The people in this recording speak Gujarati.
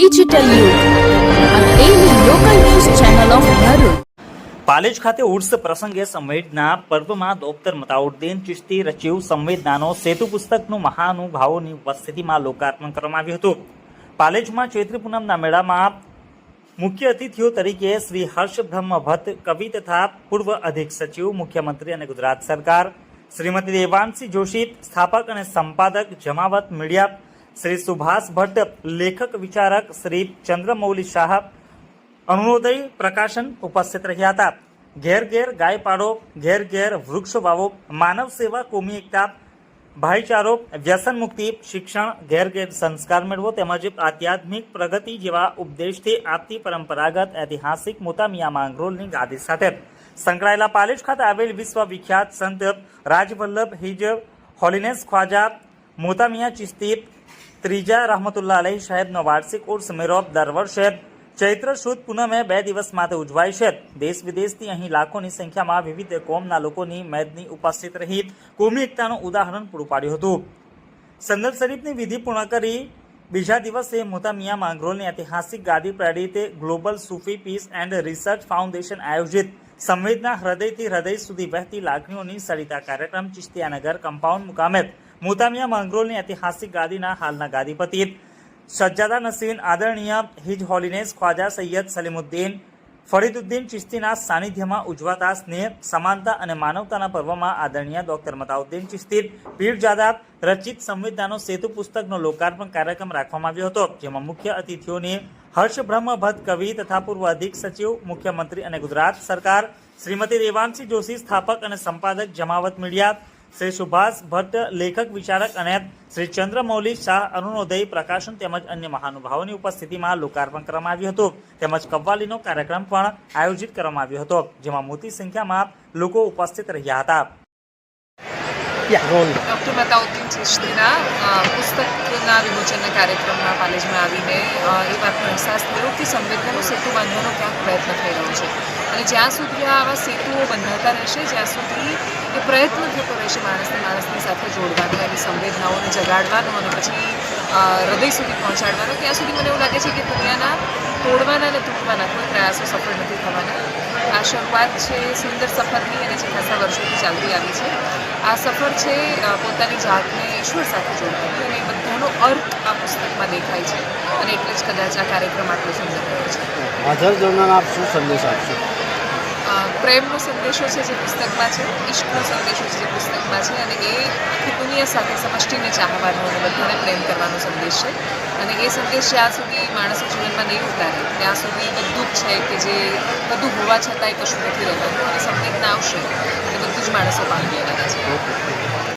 ડિજિટલ. પાલેજ ખાતે ઉર્સ પ્રસંગે સંવેદના પર્વમાં ડોક્ટર મતાઉદ્દીન ચિશ્તી રચિવ સંવેદનાનો સેતુ પુસ્તકનું મહાનુભાવોની ઉપસ્થિતિમાં લોકાર્પણ કરવામાં આવ્યું હતું પાલેજમાં ચૈત્રી પૂનમના મેળામાં મુખ્ય અતિથિઓ તરીકે શ્રી હર્ષ બ્રહ્મભટ્ટ કવિ તથા પૂર્વ અધિક સચિવ, મુખ્યમંત્રી અને ગુજરાત સરકાર, શ્રીમતી દેવાંશી જોશી, સ્થાપક અને સંપાદક જમાવત મીડિયા શ્રી સુભાષ ભટ્ટ, લેખક, વિચારક શ્રી ચંદ્રમૌલી શાહ અરુણોદય પ્રકાશન ઉપસ્થિત રહ્યા હતા. ઘેર ઘેર ગાય પાડો ઘેર ઘેર વૃક્ષ વાવો, માનવ સેવા, કોમી એકતા, ભાઈચારો, વ્યસન મુક્તિ, શિક્ષણ, ઘેર ઘેર સંસ્કાર મેળવો તેમજ આધ્યાત્મિક પ્રગતિ જેવા ઉપદેશથી આપતી પરંપરાગત ઐતિહાસિક મોતામિયા માંગરોલની ગાદી સાથે. સંકળાયેલા પાલેજ ખાતે આવેલ વિશ્વ વિખ્યાત સંત રાજવલ્લભ હિજ, હોલિનેસ ખ્વાજા મોતામિયા ચિસ્તી ત્રીજા રહમતુલ્લા અલહી સાહેબનો વાર્ષિક ઉર્સ મેરોબ દર વર્ષે ચૈત્ર સુદ પૂનમે બે દિવસ માટે ઉજવાય છે. દેશ વિદેશથી અહીં લાખોની સંખ્યામાં વિવિધ કોમના લોકોની મેદની ઉપસ્થિત રહી. કોમી એકતાનું ઉદાહરણ પૂરું પાડ્યું હતું. સંદલ શરીફની વિધિ પૂર્ણ કરી બીજા દિવસે મોતામિયા માંગરોલની ઐતિહાસિક ગાદી પ્રેરિત global Sufi peace and research foundation આયોજિત. સંવેદના હૃદયથી હૃદય સુધી વહેતી લાગણીઓની સરિતા કાર્યક્રમ ચિશ્તિયાનગર કમ્પાઉન્ડ મુકામે મોતામિયા માંગરોળની ઐતિહાસિક ગાદીના હાલના ગાદીપતિ સજ્જાદા નસીન, આદરણીય હિજ હોલિનેસ ખ્વાજા સૈયદ સલીમુદ્દીન, ફરીદુદ્દીન ચિશ્તીના સાનિધ્યમાં ઉજવાતા સ્નેહ, સમાનતા અને માનવતાના પર્વમાં આદરણીય ડોક્ટર મતાઉદ્દીન ચિશ્તી પીરજાદા રચિત સંવિધાનો સેતુ પુસ્તકનો લોકાર્પણ કાર્યક્રમ રાખવામાં આવ્યો હતો, જેમાં મુખ્ય અતિથિઓને હર્ષ બ્રહ્મ ભટ્ટ કવિ તથા પૂર્વ અધિક સચિવ, મુખ્યમંત્રી અને ગુજરાત સરકાર, શ્રીમતી દેવાંશી જોશી સ્થાપક અને સંપાદક જમાવત મીડિયા શ્રી સુભાષ ભટ્ટ, લેખક, વિચારક અને શ્રી ચંદ્રમૌલી શાહ અરુણોદય પ્રકાશન તેમજ અન્ય મહાનુભાવોની ઉપસ્થિતિમાં લોકાર્પણ કરવામાં આવ્યું હતું. તેમજ કવ્વાલીનો કાર્યક્રમ પણ આયોજિત કરવામાં આવ્યો હતો, જેમાં મોટી સંખ્યામાં લોકો ઉપસ્થિત રહ્યા હતા. ડૉક્ટર મતાઉદ્દીન ચિશ્તીના પુસ્તકના વિમોચનના કાર્યક્રમમાં પાલેજમાં આવીને એ વાતનો અહેસાસ થયો કે સંવેદનાનો સેતુ બાંધવાનો ક્યાંક પ્રયત્ન થઈ રહ્યો છે અને જ્યાં સુધી આવા સેતુઓ બંધાતા રહેશે જ્યાં સુધી એ પ્રયત્ન થતો રહેશે માણસને માણસની સાથે જોડવાનો એની સંવેદનાઓને જગાડવાનો અને પછી હૃદય સુધી પહોંચાડવાનો ત્યાં સુધી મને એવું લાગે છે કે દુનિયાના તોડવાના અને તૂટવાના કોઈ પ્રયાસો સફળ નથી થવાના આ શરૂઆત છે સુંદર સફરની અને જે ખાસા વર્ષોથી ચાલતી આવી છે. આ સફર છે પોતાની જાતને ઈશ્વર સાથે જોડવાની અને બધાનો અર્થ આ પુસ્તકમાં દેખાય છે અને એટલે જ કદાચ આ કાર્યક્રમ આટલો સુંદર છે. હાજર જોનાર આપ શું સંદેશ આપશો? પ્રેમનો સંદેશો છે જે પુસ્તકમાં છે ઈશ્વરનો સંદેશો છે જે પુસ્તકમાં છે અને એ આખી દુનિયા સાથે સમષ્ટિને ચાહવાનો અને બધાને પ્રેમ કરવાનો સંદેશ છે. અને એ સંદેશ જ્યાં સુધી માણસો જીવનમાં નહીં ઉતારે, ત્યાં સુધી બધું જ છે કે જે બધું હોવા છતાંય કશું નથી રહેવાનું અને સંવેદના આવશે એટલે બધું જ માણસો પામી લેવાના છે.